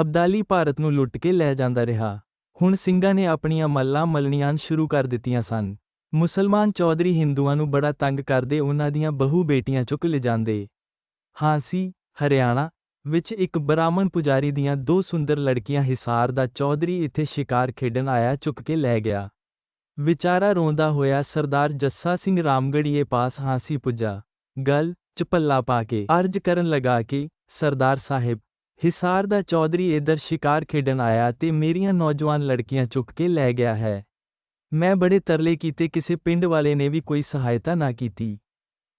ਅਬਦਾਲੀ ਭਾਰਤ ਨੂੰ ਲੁੱਟ ਕੇ ਲੈ ਜਾਂਦਾ ਰਿਹਾ। ਹੁਣ ਸਿੰਘਾਂ ਨੇ ਆਪਣੀਆਂ ਮੱਲਾਂ ਮਲਣੀਆਂ ਸ਼ੁਰੂ ਕਰ ਦਿੱਤੀਆਂ ਸਨ। ਮੁਸਲਮਾਨ ਚੌਧਰੀ ਹਿੰਦੂਆਂ ਨੂੰ ਬੜਾ ਤੰਗ ਕਰਦੇ ਉਹਨਾਂ ਦੀਆਂ ਬਹੂ ਬੇਟੀਆਂ ਚੁੱਕ ਲਿਜਾਂਦੇ। ਹਾਂਸੀ, ਹਰਿਆਣਾ ਵਿੱਚ ਇੱਕ ਬ੍ਰਾਹਮਣ ਪੁਜਾਰੀ ਦੀਆਂ ਦੋ ਸੁੰਦਰ ਲੜਕੀਆਂ ਹਿਸਾਰ ਦਾ ਚੌਧਰੀ ਇੱਥੇ ਸ਼ਿਕਾਰ ਖੇਡਣ ਆਇਆ ਚੁੱਕ ਕੇ ਲੈ ਗਿਆ। ਵਿਚਾਰਾ ਰੋਂਦਾ ਹੋਇਆ ਸਰਦਾਰ ਜੱਸਾ ਸਿੰਘ ਰਾਮਗੜੀਏ ਪਾਸ ਹਾਂਸੀ ਪੁੱਜਾ। ਗਲ ਚ ਪੱਲਾ ਪਾ ਕੇ ਅਰਜ ਕਰਨ ਲਗਾ ਕਿ ਸਰਦਾਰ ਸਾਹਿਬ ਹਿਸਾਰ ਦਾ ਚੌਧਰੀ ਇਧਰ ਸ਼ਿਕਾਰ ਖੇਡਣ ਆਇਆ ਤੇ ਮੇਰੀਆਂ ਨੌਜਵਾਨ ਲੜਕੀਆਂ ਚੁੱਕ ਕੇ ਲੈ ਗਿਆ ਹੈ। ਮੈਂ ਬੜੇ ਤਰਲੇ ਕੀਤੇ ਕਿਸੇ ਪਿੰਡ ਵਾਲੇ ਨੇ ਵੀ ਕੋਈ ਸਹਾਇਤਾ ਨਾ ਕੀਤੀ।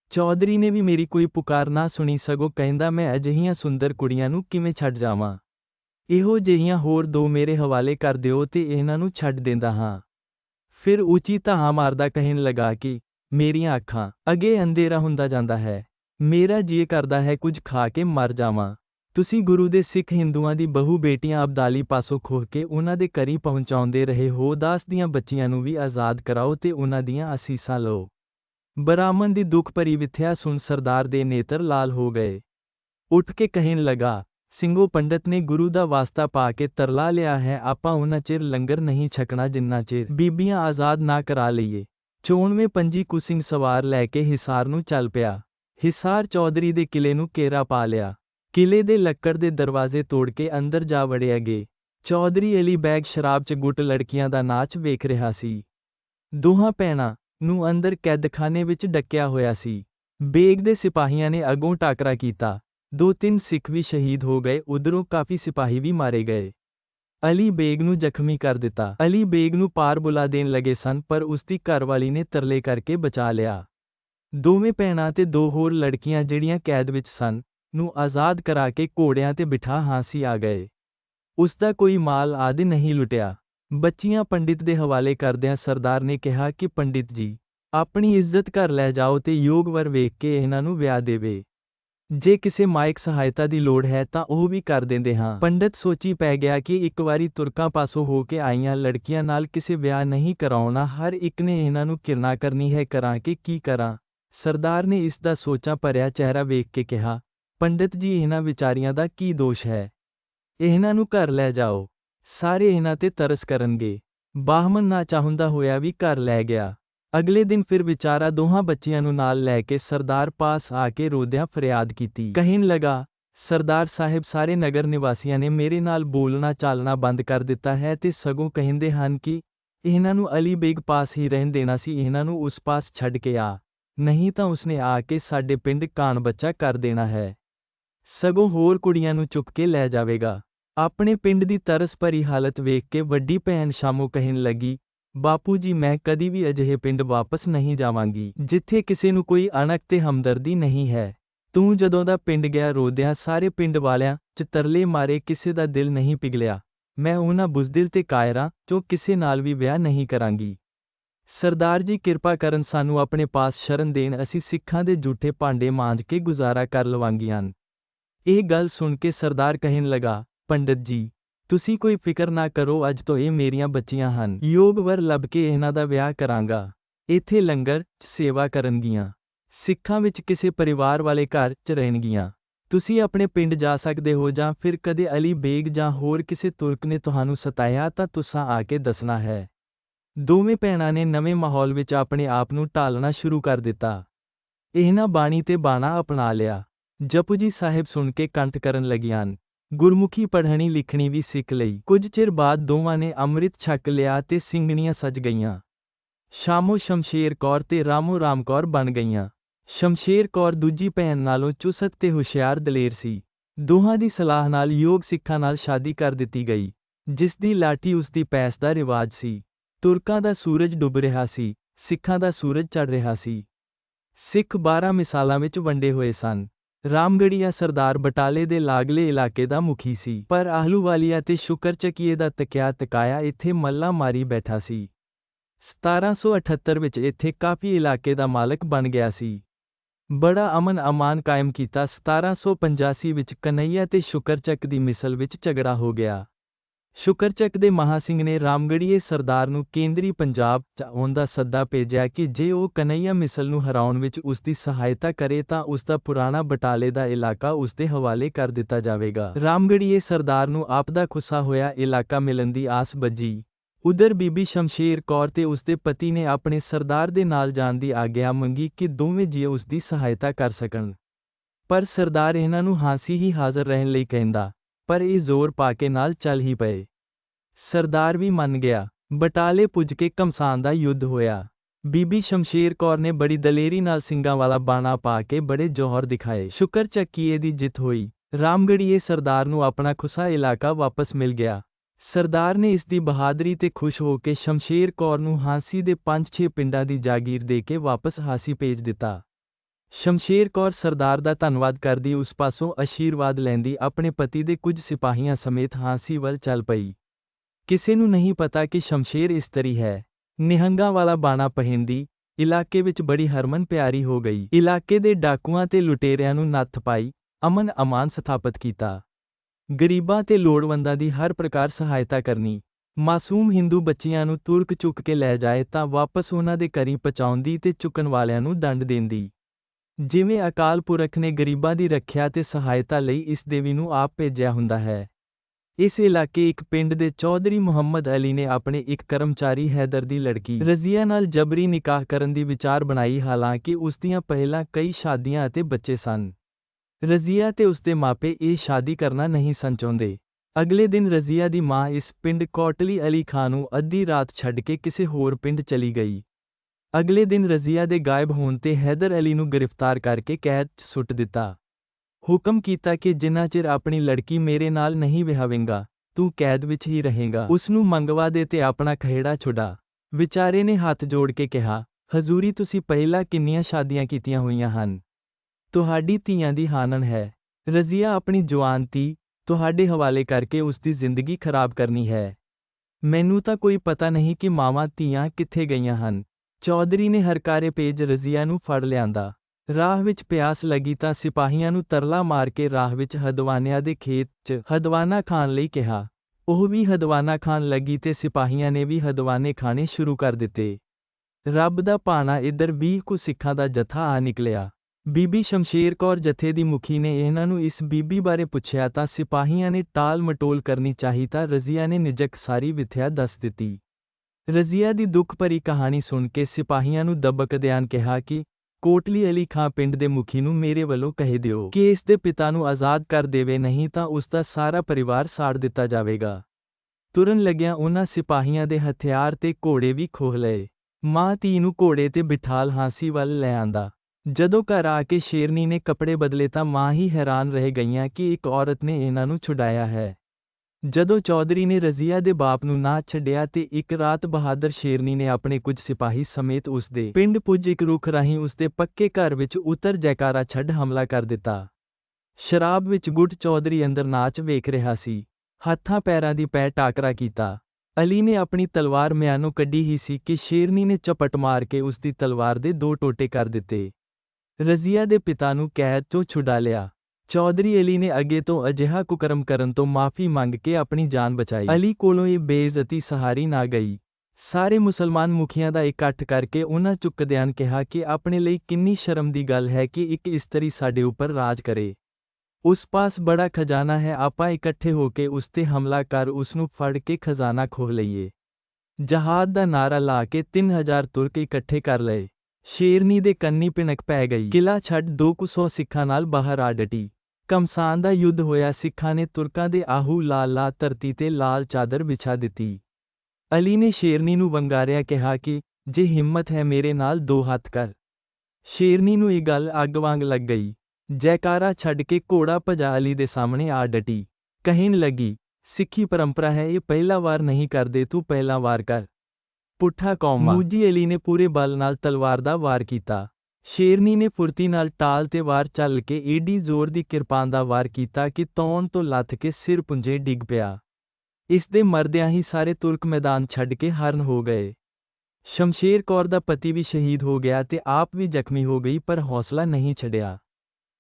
ਚੌਧਰੀ ਨੇ ਵੀ ਮੇਰੀ ਕੋਈ ਪੁਕਾਰ ਨਾ ਸੁਣੀ ਸਗੋਂ ਕਹਿੰਦਾ, ਮੈਂ ਅਜਿਹੀਆਂ ਸੁੰਦਰ ਕੁੜੀਆਂ ਨੂੰ ਕਿਵੇਂ ਛੱਡ ਜਾਵਾਂ? ਇਹੋ ਜਿਹੀਆਂ ਹੋਰ ਦੋ ਮੇਰੇ ਹਵਾਲੇ ਕਰ ਦਿਓ ਤੇ ਇਹਨਾਂ ਨੂੰ ਛੱਡ ਦਿੰਦਾ ਹਾਂ ਫਿਰ ਉੱਚੀ ਧਾਹਾਂ ਮਾਰਦਾ ਕਹਿਣ ਲਗਾ ਕਿ, ਮੇਰੀਆਂ ਅੱਖਾਂ ਅੱਗੇ ਅੰਧੇਰਾ ਹੁੰਦਾ ਜਾਂਦਾ ਹੈ। ਮੇਰਾ ਜੀ ਕਰਦਾ ਹੈ ਕੁਝ ਖਾ ਕੇ ਮਰ ਜਾਵਾਂ। ਤੁਸੀਂ ਗੁਰੂ ਦੇ ਸਿੱਖ ਹਿੰਦੂਆਂ ਦੀ ਬਹੂ ਬੇਟੀਆਂ ਅਬਦਾਲੀ ਪਾਸੋਂ ਖੋਹ ਕੇ ਉਹਨਾਂ ਦੇ ਘਰੀ ਪਹੁੰਚਾਉਂਦੇ ਰਹੇ ਹੋ, ਦਾਸ ਦੀਆਂ ਬੱਚੀਆਂ ਨੂੰ ਵੀ ਆਜ਼ਾਦ ਕਰਾਓ ਤੇ ਉਹਨਾਂ ਦੀਆਂ ਅਸੀਸਾਂ ਲਓ। ਬ੍ਰਾਹਮਣ ਦੀ ਦੁੱਖ ਭਰੀ ਵਿਥਿਆ ਸੁਣ ਸਰਦਾਰ ਦੇ ਨੇਤਰ ਲਾਲ ਹੋ ਗਏ। ਉੱਠ ਕੇ ਕਹਿਣ ਲਗਾ, ਸਿੰਘੋ, ਪੰਡਤ ਨੇ ਗੁਰੂ ਦਾ ਵਾਸਤਾ ਪਾ ਕੇ ਤਰਲਾ ਲਿਆ ਹੈ, ਆਪਾਂ ਉਹਨਾਂ ਚਿਰ ਲੰਗਰ ਨਹੀਂ ਛਕਣਾ ਜਿੰਨਾ ਚਿਰ ਬੀਬੀਆਂ ਆਜ਼ਾਦ ਨਾ ਕਰਾ ਲਈਏ। ਚੋਣਵੇਂ ਪੰਜੀ ਕੁਸਿੰਗ ਸਵਾਰ ਲੈ ਕੇ ਹਿਸਾਰ ਨੂੰ ਚੱਲ ਪਿਆ। ਹਿਸਾਰ ਚੌਧਰੀ ਦੇ ਕਿਲੇ ਨੂੰ ਘੇਰਾ ਪਾ ਲਿਆ। ਕਿਲੇ ਦੇ ਲੱਕੜ ਦੇ ਦਰਵਾਜ਼ੇ ਤੋੜ ਕੇ ਅੰਦਰ ਜਾ ਵੜਿਆ ਗੇ। ਚੌਧਰੀ ਅਲੀ ਬੈਗ ਸ਼ਰਾਬ 'ਚ ਗੁੱਟ ਲੜਕੀਆਂ ਦਾ ਨਾਚ ਵੇਖ ਰਿਹਾ ਸੀ। ਦੋਹਾਂ ਭੈਣਾਂ ਨੂੰ ਅੰਦਰ ਕੈਦਖਾਨੇ ਵਿੱਚ ਡੱਕਿਆ ਹੋਇਆ ਸੀ। ਬੇਗ ਦੇ ਸਿਪਾਹੀਆਂ ਨੇ ਅਗੋਂ ਟਾਕਰਾ ਕੀਤਾ। ਦੋ ਤਿੰਨ ਸਿੱਖ ਵੀ ਸ਼ਹੀਦ ਹੋ ਗਏ, ਉਧਰੋਂ ਕਾਫੀ ਸਿਪਾਹੀ ਵੀ ਮਾਰੇ ਗਏ। ਅਲੀ ਬੇਗ ਨੂੰ ਜ਼ਖਮੀ ਕਰ ਦਿੱਤਾ। ਅਲੀ ਬੇਗ ਨੂੰ ਪਾਰ ਬੁਲਾ ਦੇਣ ਲਗੇ ਸਨ, ਪਰ ਉਸਦੀ ਘਰਵਾਲੀ ਨੇ ਤਰਲੇ ਕਰਕੇ ਬਚਾ ਲਿਆ। ਦੋਵੇਂ ਭੈਣਾਂ ਤੇ ਦੋ ਹੋਰ ਲੜਕੀਆਂ ਜਿਹੜੀਆਂ ਕੈਦ ਵਿੱਚ ਸਨ ਨੂੰ ਆਜ਼ਾਦ ਕਰਾ ਕੇ ਘੋੜਿਆਂ ਤੇ ਬਿਠਾ ਹਾਂਸੀ ਆ ਗਏ। ਉਸ ਦਾ ਕੋਈ ਮਾਲ ਆਦਿ ਨਹੀਂ ਲੁੱਟਿਆ। ਬੱਚੀਆਂ ਪੰਡਿਤ ਦੇ ਹਵਾਲੇ ਕਰਦਿਆਂ ਸਰਦਾਰ ਨੇ ਕਿਹਾ ਕਿ ਪੰਡਿਤ ਜੀ, ਆਪਣੀ ਇੱਜ਼ਤ ਘਰ ਲੈ ਜਾਓ ਤੇ ਯੋਗ ਵਰ ਵੇਖ ਕੇ ਇਹਨਾਂ ਨੂੰ ਵਿਆਹ ਦੇਵੇ। ਜੇ ਕਿਸੇ ਮਾਇਕ ਸਹਾਇਤਾ ਦੀ ਲੋੜ ਹੈ ਤਾਂ ਉਹ ਵੀ ਕਰ ਦਿੰਦੇ ਹਾਂ। ਪੰਡਤ ਸੋਚੀ ਪੈ ਗਿਆ ਕਿ ਇੱਕ ਵਾਰੀ ਤੁਰਕਾਂ ਪਾਸੋਂ ਹੋ ਕੇ ਆਈਆਂ ਲੜਕੀਆਂ ਨਾਲ ਕਿਸੇ ਵਿਆਹ ਨਹੀਂ ਕਰਾਉਣਾ, ਹਰ ਇੱਕ ਨੇ ਇਹਨਾਂ ਨੂੰ ਕਿਰਨਾ ਕਰਨੀ ਹੈ ਕਰਾਂ ਕਿ ਕੀ ਕਰਾਂ। ਸਰਦਾਰ ਨੇ ਇਸ ਦਾ ਸੋਚਾਂ ਭਰਿਆ ਚਿਹਰਾ ਵੇਖ ਕੇ ਕਿਹਾ ਪੰਡਤ ਜੀ ਇਹਨਾਂ ਵਿਚਾਰੀਆਂ ਦਾ ਕੀ ਦੋਸ਼ ਹੈ? ਇਹਨਾਂ ਨੂੰ ਘਰ ਲੈ ਜਾਓ। ਸਾਰੇ ਇਹਨਾਂ ਤੇ ਤਰਸ ਕਰਨਗੇ। ਬਾਹਮਨ ਨਾ ਚਾਹੁੰਦਾ ਹੋਇਆ ਵੀ ਘਰ ਲੈ ਗਿਆ। ਅਗਲੇ ਦਿਨ ਫਿਰ ਵਿਚਾਰਾ ਦੋਹਾਂ ਬੱਚਿਆਂ ਨੂੰ ਨਾਲ ਲੈ ਕੇ ਸਰਦਾਰ ਪਾਸ ਆ ਕੇ ਰੋਦਿਆਂ ਫਰਿਆਦ ਕੀਤੀ। ਕਹਿਣ ਲਗਾ, ਸਰਦਾਰ ਸਾਹਿਬ, ਸਾਰੇ ਨਗਰ ਨਿਵਾਸੀਆਂ ਨੇ ਮੇਰੇ ਨਾਲ ਬੋਲਣਾ ਚਾਲਣਾ ਬੰਦ ਕਰ ਦਿੱਤਾ ਹੈ ਤੇ ਸਗੋਂ ਕਹਿੰਦੇ ਹਨ ਕਿ ਇਹਨਾਂ ਨੂੰ ਅਲੀ ਬੇਗ ਪਾਸ ਹੀ ਰਹਿਣ ਦੇਣਾ ਸੀ, ਇਹਨਾਂ ਨੂੰ ਉਸ ਪਾਸ ਛੱਡ ਕੇ ਆ। ਨਹੀਂ ਤਾਂ ਉਸਨੇ ਆ ਕੇ ਸਾਡੇ ਪਿੰਡ ਕਾਨ ਬੱਚਾ ਕਰ ਦੇਣਾ ਹੈ। ਸਗੋਂ ਹੋਰ ਕੁੜੀਆਂ ਨੂੰ ਚੁੱਕ ਕੇ ਲੈ ਜਾਵੇਗਾ। ਆਪਣੇ ਪਿੰਡ ਦੀ ਤਰਸ ਭਰੀ ਹਾਲਤ ਵੇਖ ਕੇ ਵੱਡੀ ਭੈਣ ਸ਼ਾਮੋ ਕਹਿਣ ਲੱਗੀ, ਬਾਪੂ ਜੀ, ਮੈਂ ਕਦੀ ਵੀ ਅਜਿਹੇ ਪਿੰਡ ਵਾਪਸ ਨਹੀਂ ਜਾਵਾਂਗੀ, ਜਿੱਥੇ ਕਿਸੇ ਨੂੰ ਕੋਈ ਅਣਖ ਤੇ ਹਮਦਰਦੀ ਨਹੀਂ ਹੈ। ਤੂੰ ਜਦੋਂ ਦਾ ਪਿੰਡ ਗਿਆ ਰੋਦਿਆਂ ਸਾਰੇ ਪਿੰਡ ਵਾਲਿਆਂ ਚ ਤਰਲੇ ਮਾਰੇ ਕਿਸੇ ਦਾ ਦਿਲ ਨਹੀਂ ਪਿਘਲਿਆ। ਮੈਂ ਉਹਨਾਂ ਬੁਜ਼ਦਿਲ ਤੇ ਕਾਇਰਾਂ ਜੋ ਕਿਸੇ ਨਾਲ ਵੀ ਵਿਆਹ ਨਹੀਂ ਕਰਾਂਗੀ। ਸਰਦਾਰ ਜੀ, ਕਿਰਪਾ ਕਰਨ ਸਾਨੂੰ ਆਪਣੇ ਪਾਸ ਸ਼ਰਨ ਦੇਣ, ਅਸੀਂ ਸਿੱਖਾਂ ਦੇ ਝੂਠੇ ਭਾਂਡੇ ਮਾਂਜ ਕੇ ਗੁਜ਼ਾਰਾ ਕਰ ਲਵਾਂਗੀਆਂ। ਇਹ ਗੱਲ ਸੁਣ ਕੇ ਸਰਦਾਰ ਕਹਿਣ ਲਗਾ, ਪੰਡਤ ਜੀ, ਤੁਸੀਂ ਕੋਈ ਫਿਕਰ ਨਾ ਕਰੋ, ਅੱਜ ਤੋਂ ਇਹ ਮੇਰੀਆਂ ਬੱਚੀਆਂ ਹਨ। ਯੋਗ ਵਰ ਲੱਭ ਕੇ ਇਹਨਾਂ ਦਾ ਵਿਆਹ ਕਰਾਂਗਾ। ਇੱਥੇ ਲੰਗਰ 'ਚ ਸੇਵਾ ਕਰਨਗੀਆਂ। ਸਿੱਖਾਂ ਵਿੱਚ ਕਿਸੇ ਪਰਿਵਾਰ ਵਾਲੇ ਘਰ 'ਚ ਰਹਿਣਗੀਆਂ। ਤੁਸੀਂ ਆਪਣੇ ਪਿੰਡ ਜਾ ਸਕਦੇ ਹੋ ਜਾਂ ਫਿਰ ਕਦੇ ਅਲੀ ਬੇਗ ਜਾਂ ਹੋਰ ਕਿਸੇ ਤੁਰਕ ਨੇ ਤੁਹਾਨੂੰ ਸਤਾਇਆ ਤਾਂ ਤੁਸੀਂ ਆ ਕੇ ਦੱਸਣਾ ਹੈ। ਦੋਵੇਂ ਭੈਣਾਂ ਨੇ ਨਵੇਂ ਮਾਹੌਲ ਵਿੱਚ ਆਪਣੇ ਆਪ ਨੂੰ ਢਾਲਣਾ ਸ਼ੁਰੂ ਕਰ ਦਿੱਤਾ। ਇਹਨਾਂ ਬਾਣੀ ਤੇ ਬਾਣਾ ਅਪਣਾ ਲਿਆ। ਜਪੁਜੀ ਸਾਹਿਬ ਸੁਣ ਕੇ ਕੰਠ ਕਰਨ ਲੱਗੀਆਂ ਗੁਰਮੁਖੀ ਪੜ੍ਹਣੀ ਲਿਖਣੀ ਵੀ ਸਿੱਖ ਲਈ। ਕੁਝ ਚਿਰ ਬਾਅਦ ਦੋਵਾਂ ਨੇ ਅੰਮ੍ਰਿਤ ਛਕ ਲਿਆ ਤੇ ਸਿੰਘਣੀਆਂ ਸਜ ਗਈਆਂ। ਸ਼ਾਮੋ ਸ਼ਮਸ਼ੇਰ ਕੌਰ ਤੇ ਰਾਮੋ ਰਾਮ ਕੌਰ ਬਣ ਗਈਆਂ। ਸ਼ਮਸ਼ੇਰ ਕੌਰ ਦੂਜੀ ਭੈਣ ਨਾਲੋਂ ਚੁਸਤ ਤੇ ਹੁਸ਼ਿਆਰ ਦਲੇਰ ਸੀ। ਦੋਹਾਂ ਦੀ ਸਲਾਹ ਨਾਲ ਯੋਗ ਸਿੱਖਾਂ ਨਾਲ ਸ਼ਾਦੀ ਕਰ ਦਿੱਤੀ ਗਈ, ਜਿਸ ਦੀ ਲਾਠੀ ਉਸ ਦੀ ਪੈਸ ਦਾ ਰਿਵਾਜ ਸੀ। ਤੁਰਕਾਂ ਦਾ ਸੂਰਜ ਡੁੱਬ ਰਿਹਾ ਸੀ, ਸਿੱਖਾਂ ਦਾ ਸੂਰਜ ਚੜ ਰਿਹਾ ਸੀ। ਸਿੱਖ 12 ਮਿਸਾਲਾਂ ਵਿੱਚ ਵੰਡੇ ਹੋਏ ਸਨ। ਰਾਮਗੜੀਆ ਸਰਦਾਰ ਬਟਾਲੇ ਦੇ ਲਾਗਲੇ ਇਲਾਕੇ ਦਾ ਮੁਖੀ ਸੀ। ਪਰ ਆਹਲੂਵਾਲੀਆ ਤੇ ਸ਼ੁਕਰਚਕੀਏ ਦਾ ਤਕਿਆ ਤਕਾਇਆ ਇੱਥੇ ਮੱਲਾ ਮਾਰੀ ਬੈਠਾ ਸੀ। 1778 ਵਿੱਚ ਇੱਥੇ ਕਾਫੀ ਇਲਾਕੇ ਦਾ ਮਾਲਕ ਬਣ ਗਿਆ ਸੀ। ਬੜਾ ਅਮਨ ਅਮਾਨ ਕਾਇਮ ਕੀਤਾ 1785 ਵਿੱਚ ਕਨਈਆ ਤੇ ਸ਼ੁਕਰਚਕ ਦੀ ਮਿਸਲ ਵਿੱਚ ਝਗੜਾ ਹੋ ਗਿਆ। ਸ਼ੁਕਰਚੱਕ ਦੇ ਮਹਾ ਸਿੰਘ ਨੇ ਰਾਮਗੜੀਏ ਸਰਦਾਰ ਨੂੰ ਕੇਂਦਰੀ ਪੰਜਾਬ 'ਚ ਦਾ ਸੱਦਾ ਭੇਜਿਆ ਕਿ ਜੇ ਉਹ ਕਨਈਆ ਮਿਸਲ ਨੂੰ ਹਰਾਉਣ ਵਿੱਚ ਉਸ ਦੀ ਸਹਾਇਤਾ ਕਰੇ ਤਾਂ ਉਸ ਦਾ ਪੁਰਾਣਾ ਬਟਾਲੇ ਦਾ ਇਲਾਕਾ ਉਸ ਦੇ ਹਵਾਲੇ ਕਰ ਦਿੱਤਾ ਜਾਵੇਗਾ। ਰਾਮਗੜੀਏ ਸਰਦਾਰ ਨੂੰ ਆਪ ਦਾ ਖੁੱਸਾ ਹੋਇਆ ਇਲਾਕਾ ਮਿਲਣ ਦੀ ਆਸ ਬੱਜੀ ਉਧਰ ਬੀਬੀ ਸ਼ਮਸ਼ੇਰ ਕੌਰ ਤੇ ਉਸਦੇ ਪਤੀ ਨੇ ਆਪਣੇ ਸਰਦਾਰ ਦੇ ਨਾਲ ਜਾਣ ਦੀ ਆਗਿਆ ਮੰਗੀ ਕਿ ਦੋਵੇਂ ਜੀ ਉਸ ਦੀ ਸਹਾਇਤਾ ਕਰ ਸਕਣ। ਪਰ ਸਰਦਾਰ ਇਹਨਾਂ ਨੂੰ ਹਾਂਸੀ ਹੀ ਹਾਜ਼ਰ ਰਹਿਣ ਲਈ ਕਹਿੰਦਾ। ਪਰ ਇਹ ਜ਼ੋਰ ਪਾ ਕੇ ਨਾਲ ਚੱਲ ਹੀ ਪਏ। ਸਰਦਾਰ ਵੀ ਮੰਨ ਗਿਆ। ਬਟਾਲੇ ਪੁੱਜ ਕੇ ਕਮਸਾਨ ਦਾ ਯੁੱਧ ਹੋਇਆ। ਬੀਬੀ ਸ਼ਮਸ਼ੇਰ ਕੌਰ ਨੇ ਬੜੀ ਦਲੇਰੀ ਨਾਲ ਸਿੰਘਾਂ ਵਾਲਾ ਬਾਣਾ ਪਾ ਕੇ ਬੜੇ ਜੋਹਰ ਦਿਖਾਏ। ਸ਼ੁਕਰ ਚੱਕੀਏ ਦੀ ਜਿੱਤ ਹੋਈ। ਰਾਮਗੜੀਏ ਸਰਦਾਰ ਨੂੰ ਆਪਣਾ ਖੁਸਾ ਇਲਾਕਾ ਵਾਪਸ ਮਿਲ ਗਿਆ। ਸਰਦਾਰ ਨੇ ਇਸ ਦੀ ਬਹਾਦਰੀ ਤੇ ਖੁਸ਼ ਹੋ ਕੇ ਸ਼ਮਸ਼ੇਰ ਕੌਰ ਨੂੰ ਹਾਂਸੀ ਦੇ 5-6 ਪਿੰਡਾਂ ਦੀ ਜਾਗੀਰ ਦੇ ਕੇ ਵਾਪਸ ਹਾਸੀ ਭੇਜ ਦਿੱਤਾ। ਸ਼ਮਸ਼ੇਰ ਕੌਰ ਸਰਦਾਰ ਦਾ ਧੰਨਵਾਦ ਕਰਦੀ ਉਸ ਪਾਸੋਂ ਅਸ਼ੀਰਵਾਦ ਲੈਂਦੀ ਆਪਣੇ ਪਤੀ ਦੇ ਕੁਝ ਸਿਪਾਹੀਆਂ ਸਮੇਤ ਹਾਂਸੀ ਵੱਲ ਚੱਲ ਪਈ। ਕਿਸੇ ਨੂੰ ਨਹੀਂ ਪਤਾ ਕਿ ਸ਼ਮਸ਼ੇਰ ਇਸਤਰੀ ਹੈ। ਨਿਹੰਗਾਂ ਵਾਲਾ ਬਾਣਾ ਪਹਿਨਦੀ, ਇਲਾਕੇ ਵਿੱਚ ਬੜੀ ਹਰਮਨ ਪਿਆਰੀ ਹੋ ਗਈ। ਇਲਾਕੇ ਦੇ ਡਾਕੂਆਂ ਤੇ ਲੁਟੇਰਿਆਂ ਨੂੰ ਨੱਥ ਪਾਈ, ਅਮਨ ਅਮਾਨ ਸਥਾਪਿਤ ਕੀਤਾ। ਗਰੀਬਾਂ ਤੇ ਲੋੜਵੰਦਾਂ ਦੀ ਹਰ ਪ੍ਰਕਾਰ ਸਹਾਇਤਾ ਕਰਨੀ। ਮਾਸੂਮ ਹਿੰਦੂ ਬੱਚਿਆਂ ਨੂੰ ਤੁਰਕ ਚੁੱਕ ਕੇ ਲੈ ਜਾਏ ਤਾਂ ਵਾਪਸ ਉਹਨਾਂ ਦੇ ਘਰੀ ਪਹੁੰਚਾਉਂਦੀ ਤੇ ਚੁੱਕਣ ਵਾਲਿਆਂ ਨੂੰ ਦੰਡ ਦਿੰਦੀ। ਜਿਵੇਂ ਅਕਾਲ ਪੁਰਖ ਨੇ ਗਰੀਬਾਂ ਦੀ ਰੱਖਿਆ ਤੇ ਸਹਾਇਤਾ ਲਈ ਇਸ ਦੇਵੀ ਨੂੰ ਆਪ ਭੇਜਿਆ ਹੁੰਦਾ ਹੈ। ਇਸ ਇਲਾਕੇ ਇੱਕ ਪਿੰਡ ਦੇ ਚੌਧਰੀ ਮੁਹੰਮਦ ਅਲੀ ਨੇ ਆਪਣੇ ਇੱਕ ਕਰਮਚਾਰੀ ਹੈਦਰ ਦੀ ਲੜਕੀ ਰਜ਼ੀਆ ਨਾਲ ਜਬਰੀ ਨਿਕਾਹ ਕਰਨ ਦੀ ਵਿਚਾਰ ਬਣਾਈ, ਹਾਲਾਂਕਿ ਉਸ ਦੀਆਂ ਪਹਿਲਾਂ ਕਈ ਸ਼ਾਦੀਆਂ ਅਤੇ ਬੱਚੇ ਸਨ। ਰਜ਼ੀਆ ਤੇ ਉਸਦੇ ਮਾਪੇ ਇਹ ਸ਼ਾਦੀ ਕਰਨਾ ਨਹੀਂ ਸਨ ਚਾਹੁੰਦੇ। ਅਗਲੇ ਦਿਨ ਰਜ਼ੀਆ ਦੀ ਮਾਂ ਇਸ ਪਿੰਡ ਕੋਟਲੀ ਅਲੀ ਖਾਨ ਨੂੰ ਅੱਧੀ ਰਾਤ ਛੱਡ ਕੇ ਕਿਸੇ ਹੋਰ ਪਿੰਡ ਚਲੀ ਗਈ। ਅਗਲੇ ਦਿਨ ਰਜ਼ੀਆ ਦੇ ਗਾਇਬ ਹੋਣ ਤੇ ਹੈਦਰ ਅਲੀ ਨੂੰ ਗ੍ਰਿਫਤਾਰ ਕਰਕੇ ਕੈਦ 'ਚ ਸੁੱਟ ਦਿੱਤਾ। ਹੁਕਮ ਕੀਤਾ ਕਿ ਜਿੰਨਾ ਚਿਰ ਆਪਣੀ ਲੜਕੀ ਮੇਰੇ ਨਾਲ ਨਹੀਂ ਵਿਹਾਵੇਂਗਾ ਤੂੰ ਕੈਦ ਵਿੱਚ ਹੀ ਰਹੇਗਾ। ਉਸ ਨੂੰ ਮੰਗਵਾ ਦੇ ਤੇ ਆਪਣਾ ਖਹਿੜਾ ਛੁਡਾ। ਵਿਚਾਰੇ ਨੇ ਹੱਥ ਜੋੜ ਕੇ ਕਿਹਾ, ਹਜ਼ੂਰੀ, ਤੁਸੀਂ ਪਹਿਲਾਂ ਕਿੰਨੀਆਂ ਸ਼ਾਦੀਆਂ ਕੀਤੀਆਂ ਹੋਈਆਂ ਹਨ? ਤੁਹਾਡੀ ਧੀਆਂ ਦੀ ਹਾਨਨ ਹੈ। ਰਜ਼ੀਆ ਆਪਣੀ ਜਵਾਨ ਤੁਹਾਡੇ ਹਵਾਲੇ ਕਰਕੇ ਉਸ ਦੀ ਜ਼ਿੰਦਗੀ ਖਰਾਬ ਕਰਨੀ ਹੈ। ਮੈਨੂੰ ਤਾਂ ਕੋਈ ਪਤਾ ਨਹੀਂ ਕਿ ਮਾਵਾਂ ਧੀਆਂ ਕਿੱਥੇ ਗਈਆਂ ਹਨ। ਚੌਧਰੀ ਨੇ ਹਰਕਾਰੇ ਪੇਜ ਰਜ਼ੀਆ ਨੂੰ ਫੜ ਲਿਆਂਦਾ। ਰਾਹ ਵਿੱਚ ਪਿਆਸ ਲੱਗੀ ਤਾਂ ਸਿਪਾਹੀਆਂ ਨੂੰ ਤਰਲਾ ਮਾਰ ਕੇ ਰਾਹ ਵਿੱਚ ਹਦਵਾਨਿਆਂ ਦੇ ਖੇਤ 'ਚ ਹਦਵਾਨਾ ਖਾਣ ਲਈ ਕਿਹਾ। ਉਹ ਵੀ ਹਦਵਾਨਾ ਖਾਣ ਲੱਗੀ ਤੇ ਸਿਪਾਹੀਆਂ ਨੇ ਵੀ ਹਦਵਾਨੇ ਖਾਣੇ ਸ਼ੁਰੂ ਕਰ ਦਿੱਤੇ। ਰੱਬ ਦਾ ਭਾਣਾ ਇੱਧਰ 20 ਕੁ ਸਿੱਖਾਂ ਦਾ ਜਥਾ ਆ ਨਿਕਲਿਆ। ਬੀਬੀ ਸ਼ਮਸ਼ੇਰ ਕੌਰ ਜਥੇ ਦੀ ਮੁਖੀ ਨੇ ਇਹਨਾਂ ਨੂੰ ਇਸ ਬੀਬੀ ਬਾਰੇ ਪੁੱਛਿਆ ਤਾਂ ਸਿਪਾਹੀਆਂ ਨੇ ਟਾਲ ਮਟੋਲ ਕਰਨੀ ਚਾਹੀ ਤਾਂ ਰਜ਼ੀਆ ਨੇ ਨਿਜਕ ਸਾਰੀ ਵਿਥਿਆ ਦੱਸ ਦਿੱਤੀ। ਰਜ਼ੀਆ ਦੀ ਦੁੱਖ ਭਰੀ ਕਹਾਣੀ ਸੁਣ ਕੇ ਸਿਪਾਹੀਆਂ ਨੂੰ ਦਬਕਦਿਆਂ ਕਿਹਾ ਕਿ ਕੋਟਲੀ ਅਲੀ ਖਾਂ ਪਿੰਡ ਦੇ ਮੁਖੀ ਨੂੰ ਮੇਰੇ ਵੱਲੋਂ ਕਹਿ ਦਿਓ ਕਿ ਇਸ ਦੇ ਪਿਤਾ ਨੂੰ ਆਜ਼ਾਦ ਕਰ ਦੇਵੇ, ਨਹੀਂ ਤਾਂ ਉਸ ਦਾ ਸਾਰਾ ਪਰਿਵਾਰ ਸਾੜ ਦਿੱਤਾ ਜਾਵੇਗਾ। ਤੁਰਨ ਲੱਗਿਆਂ ਉਹਨਾਂ ਸਿਪਾਹੀਆਂ ਦੇ ਹਥਿਆਰ ਤੇ ਘੋੜੇ ਵੀ ਖੋਹ ਲਏ। ਮਾਂ ਧੀ ਨੂੰ ਘੋੜੇ ਤੇ ਬਿਠਾਲ ਹਾਂਸੀ ਵੱਲ ਲੈ ਆਂਦਾ। ਜਦੋਂ ਘਰ ਆ ਕੇ ਸ਼ੇਰਨੀ ਨੇ ਕੱਪੜੇ ਬਦਲੇ ਤਾਂ ਮਾਂ ਹੀ ਹੈਰਾਨ ਰਹਿ ਗਈਆਂ ਕਿ ਇੱਕ ਔਰਤ ਨੇ ਇਹਨਾਂ ਨੂੰ ਛੁਡਾਇਆ ਹੈ। ਜਦੋਂ ਚੌਧਰੀ ਨੇ ਰਜ਼ੀਆ ਦੇ ਬਾਪ ਨੂੰ ਨਾ ਛੱਡਿਆ ਤੇ ਇੱਕ ਰਾਤ ਬਹਾਦਰ ਸ਼ੇਰਨੀ ਨੇ ਆਪਣੇ ਕੁਝ ਸਿਪਾਹੀ ਸਮੇਤ ਉਸ ਦੇ ਪਿੰਡ ਪੁੱਜ ਇੱਕ ਰੁੱਖ ਰਾਹੀਂ ਉਸ ਦੇ ਪੱਕੇ ਘਰ ਵਿੱਚ ਉਤਰ ਜੈਕਾਰਾ ਛੱਡ ਹਮਲਾ ਕਰ ਦਿੱਤਾ। ਸ਼ਰਾਬ ਵਿੱਚ ਗੁੱਟ ਚੌਧਰੀ ਅੰਦਰ ਨਾਚ ਵੇਖ ਰਿਹਾ ਸੀ। ਹੱਥਾਂ ਪੈਰਾਂ ਦੀ ਪੈ ਟਾਕਰਾ ਕੀਤਾ। ਅਲੀ ਨੇ ਆਪਣੀ ਤਲਵਾਰ ਮਿਆਨੋਂ ਕੱਢੀ ਹੀ ਸੀ ਕਿ ਸ਼ੇਰਨੀ ਨੇ ਚਪਟ ਮਾਰ ਕੇ ਉਸ ਦੀ ਤਲਵਾਰ ਦੇ ਦੋ ਟੋਟੇ ਕਰ ਦਿੱਤੇ। ਰਜ਼ੀਆ ਦੇ ਪਿਤਾ ਨੂੰ ਕੈਦ ਤੋਂ ਛੁਡਾ ਲਿਆ। ਚੌਧਰੀ ਅਲੀ ਨੇ ਅੱਗੇ ਤੋਂ ਅਜਿਹਾ ਕੁਕਰਮ ਕਰਨ ਤੋਂ ਮਾਫੀ ਮੰਗ ਕੇ ਆਪਣੀ ਜਾਨ ਬਚਾਈ। ਅਲੀ ਕੋਲੋਂ ਇਹ ਬੇਇੱਜ਼ਤੀ ਸਹਾਰੀ ਨਾ ਗਈ। ਸਾਰੇ ਮੁਸਲਮਾਨ ਮੁਖੀਆਂ ਦਾ ਇਕੱਠ ਕਰਕੇ ਉਹਨਾਂ ਚੁੱਕਦਿਆਂ ਕਿਹਾ ਕਿ ਆਪਣੇ ਲਈ ਕਿੰਨੀ ਸ਼ਰਮ ਦੀ ਗੱਲ ਹੈ ਕਿ ਇੱਕ ਇਸਤਰੀ ਸਾਡੇ ਉੱਪਰ ਰਾਜ ਕਰੇ। ਉਸ ਪਾਸ ਬੜਾ ਖਜ਼ਾਨਾ ਹੈ, ਆਪਾਂ ਇਕੱਠੇ ਹੋ ਕੇ ਉਸ ਤੇ ਹਮਲਾ ਕਰ ਉਸ ਨੂੰ ਫੜ ਕੇ ਖਜ਼ਾਨਾ ਖੋਹ ਲਈਏ। ਜਹਾਦ ਦਾ ਨਾਰਾ ਲਾ ਕੇ 3000 ਤੁਰਕ ਇਕੱਠੇ ਕਰ ਲਏ। ਸ਼ੇਰਨੀ ਦੇ ਕੰਨੀ ਪਿਣਕ ਪੈ ਗਈ। ਕਿਲਾ ਛੱਡ 200 ਸਿੱਖਾਂ ਨਾਲ ਬਾਹਰ ਆ ਡਟੀ। ਕਮਸਾਨ ਦਾ ਯੁੱਧ ਹੋਇਆ, ਸਿੱਖਾਂ ਨੇ ਤੁਰਕਾਂ ਦੇ ਆਹੂ ਲਾਲ ਲਾ ਧਰਤੀ ਤੇ ਲਾਲ ਚਾਦਰ ਵਿਛਾ ਦਿੱਤੀ। ਅਲੀ ਨੇ ਸ਼ੇਰਨੀ ਨੂੰ ਵੰਗਾਰਿਆ, ਕਿਹਾ ਕਿ, ਜੇ ਹਿੰਮਤ ਹੈ ਮੇਰੇ ਨਾਲ, ਦੋ ਹੱਥ ਕਰ। ਸ਼ੇਰਨੀ ਨੂੰ ਇਹ ਗੱਲ ਅੱਗ ਵਾਂਗ ਲੱਗ ਗਈ। ਜੈਕਾਰਾ ਛੱਡ ਕੇ ਘੋੜਾ ਭਜਾ ਅਲੀ ਦੇ ਸਾਹਮਣੇ ਆ ਡਟੀ। ਕਹਿਣ ਲੱਗੀ, ਸਿੱਖੀ ਪਰੰਪਰਾ ਹੈ, ਇਹ ਪਹਿਲਾ ਵਾਰ ਨਹੀਂ ਕਰਦੇ, ਤੂੰ ਪਹਿਲਾ ਵਾਰ ਕਰ। ਪੁੱਠਾ ਕੌਮਾ। ਮੂਜੀ ਅਲੀ ਨੇ ਪੂਰੇ ਬਲ ਨਾਲ ਤਲਵਾਰ ਦਾ ਵਾਰ ਕੀਤਾ। ਸ਼ੇਰਨੀ ਨੇ ਫੁਰਤੀ ਨਾਲ ਟਾਲ ਤੇ ਵਾਰ ਚੱਲ ਕੇ ਏਡੀ ਜ਼ੋਰ ਦੀ ਕਿਰਪਾਨ ਦਾ ਵਾਰ ਕੀਤਾ ਕਿ ਤੌਣ ਤੋਂ ਲੱਥ ਕੇ ਸਿਰ ਪੁੰਜੇ ਡਿੱਗ ਪਿਆ। ਇਸ ਦੇ ਮਰਦਿਆਂ ਹੀ ਸਾਰੇ ਤੁਰਕ ਮੈਦਾਨ ਛੱਡ ਕੇ ਹਰਨ ਹੋ ਗਏ। ਸ਼ਮਸ਼ੇਰ ਕੌਰ ਦਾ ਪਤੀ ਵੀ ਸ਼ਹੀਦ ਹੋ ਗਿਆ ਤੇ ਆਪ ਵੀ ਜ਼ਖਮੀ ਹੋ ਗਈ ਪਰ ਹੌਸਲਾ ਨਹੀਂ ਛੱਡਿਆ।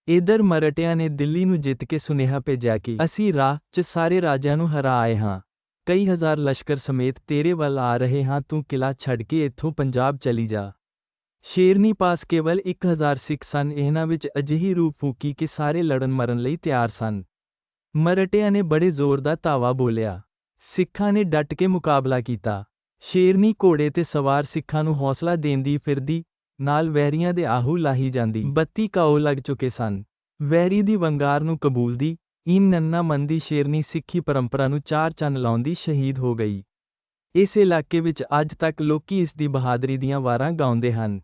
ਇਧਰ ਮਰਟਿਆਂ ਨੇ ਦਿੱਲੀ ਨੂੰ ਜਿੱਤ ਕੇ ਸੁਨੇਹਾ ਭੇਜਿਆ ਕਿ ਅਸੀਂ ਰਾਹ 'ਚ ਸਾਰੇ ਰਾਜਿਆਂ ਨੂੰ ਹਰਾ ਆਏ ਹਾਂ। ਕਈ ਹਜ਼ਾਰ ਲਸ਼ਕਰ ਸਮੇਤ ਤੇਰੇ ਵੱਲ ਆ ਰਹੇ ਹਾਂ, ਤੂੰ ਕਿਲਾ ਛੱਡ ਕੇ ਇੱਥੋਂ ਪੰਜਾਬ ਚਲੀ ਜਾ। ਸ਼ੇਰਨੀ ਪਾਸ ਕੇਵਲ 1000 ਸਿੱਖ ਸਨ, ਇਹਨਾਂ ਵਿੱਚ ਅਜਿਹੀ ਰੂਪ ਫੂਕੀ ਕਿ ਸਾਰੇ ਲੜਨ ਮਰਨ ਲਈ ਤਿਆਰ ਸਨ। ਮਰਟਿਆਂ ਨੇ ਬੜੇ ਜ਼ੋਰ ਦਾ ਧਾਵਾ ਬੋਲਿਆ। ਸਿੱਖਾਂ ਨੇ ਡਟ ਕੇ ਮੁਕਾਬਲਾ ਕੀਤਾ। ਸ਼ੇਰਨੀ ਘੋੜੇ ਤੇ ਸਵਾਰ ਸਿੱਖਾਂ ਨੂੰ ਹੌਸਲਾ ਦੇਂਦੀ ਫਿਰਦੀ, ਨਾਲ ਵੈਰੀਆਂ ਦੇ ਆਹੂ ਲਾਹੀ ਜਾਂਦੀ। ਬੱਤੀ ਕਾਓ ਲੱਗ ਚੁੱਕੇ ਸਨ। ਵੈਰੀ ਦੀ ਵੰਗਾਰ ਨੂੰ ਕਬੂਲਦੀ ਇਨ ਨੰਨਾ ਮੰਦੀ ਸ਼ੇਰਨੀ ਸਿੱਖੀ ਪਰੰਪਰਾ ਨੂੰ ਚਾਰ ਚੰਨ ਲਾਉਂਦੀ ਸ਼ਹੀਦ ਹੋ ਗਈ ਇਸ ਇਲਾਕੇ ਵਿੱਚ ਅੱਜ ਤੱਕ ਲੋਕੀ ਇਸ ਦੀ ਬਹਾਦਰੀ ਦੀਆਂ ਵਾਰਾਂ ਗਾਉਂਦੇ ਹਨ